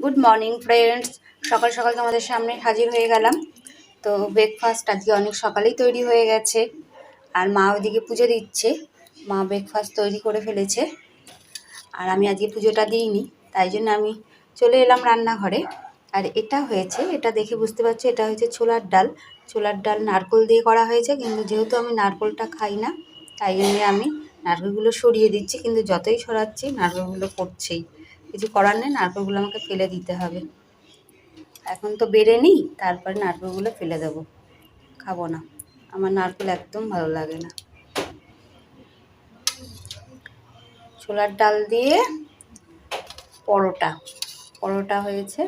Good morning friends সকাল সকাল তোমাদের সামনে হাজির হয়ে গেলাম। তো ব্রেকফাস্ট আজকে অনেক সকালেই তৈরি হয়ে গেছে। আর মা ওইদিকে পুজো দিচ্ছে। মা ব্রেকফাস্ট তৈরি করে ফেলেছে। আর আমি আজকে পুজোটা দিইনি, তাই জন্য আমি চলে এলাম রান্নাঘরে। আর এটা হয়েছে, এটা দেখে বুঝতে পারছ, এটা হয়েছে ছোলার ডাল। ছোলার ডাল নারকোল দিয়ে করা হয়েছে, কিন্তু যেহেতু আমি নারকোলটা খাই না, তাই জন্যে আমি নারকেলগুলো সরিয়ে দিচ্ছি, কিন্তু যতই সরাচ্ছি, নারকেলগুলো পড়ছেই। কিছু করার নেই, নারকেলগুলো আমাকে ফেলে দিতে হবে। এখন তো বেড়ে নিই, তারপরে নারকেলগুলো ফেলে দেবো। খাব না, আমার নারকেল একদম ভালো লাগে না। ছোলার ডাল দিয়ে পরোটা পরোটা হয়েছে।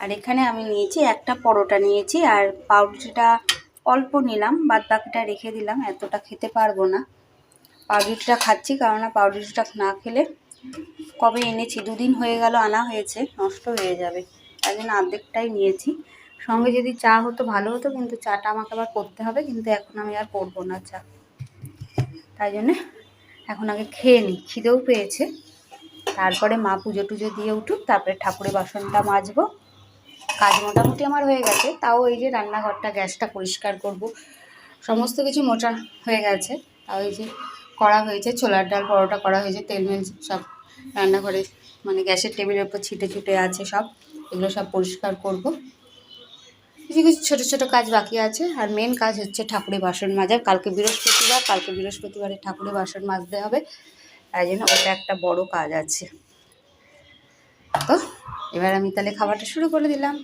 আর এখানে আমি নিয়েছি একটা পরোটা নিয়েছি, আর পাউরুটিটা অল্প নিলাম বাদ বাকিটা রেখে দিলাম, এতটা খেতে পারব না। পাউরুটিটা খাচ্ছি কারণ না পাউরুটিটা না খেলে কবে এনেছি? দুদিন হয়ে গেল, আনা হয়েছে, নষ্ট হয়ে যাবে। তাই জন্য অর্ধেকটাই নিয়েছি। সঙ্গে যদি চা হতো, ভালো হতো, কিন্তু চাটা আমাকে আবার করতে হবে, কিন্তু এখন আমি আর করব না চা। তাই জন্যে এখন আগে খেয়ে নিই। খিদেও পেয়েছে। তারপরে মা পুজো টুজো দিয়ে উঠুক, তারপরে ঠাকুরের বাসনটা মাজবো। কাজ মোটামুটি আমার হয়ে গেছে, তাও এই যে রান্নাঘরটা, গ্যাসটা পরিষ্কার করব। সমস্ত কিছু মোটা হয়ে গেছে, তাও এই যে করা হয়েছে, ছোলার ডাল, পরোটা করা হয়েছে তেলমেল সব রান্নাঘরে মানে গ্যাসের টেবিলের উপর ছিটে ছুটে আছে সব, এগুলো সব পরিষ্কার করব। কিছু কিছু ছোটো ছোটো কাজ বাকি আছে, আর মেন কাজ হচ্ছে ঠাকুরের বাসন মাজা। কালকে বৃহস্পতিবার, কালকে বৃহস্পতিবারে ঠাকুরের বাসন মাজতে হবে, তাই জন্য ওটা একটা বড় কাজ আছে। তো, এবার আমি তাহলে খাবারটা শুরু করে দিলাম।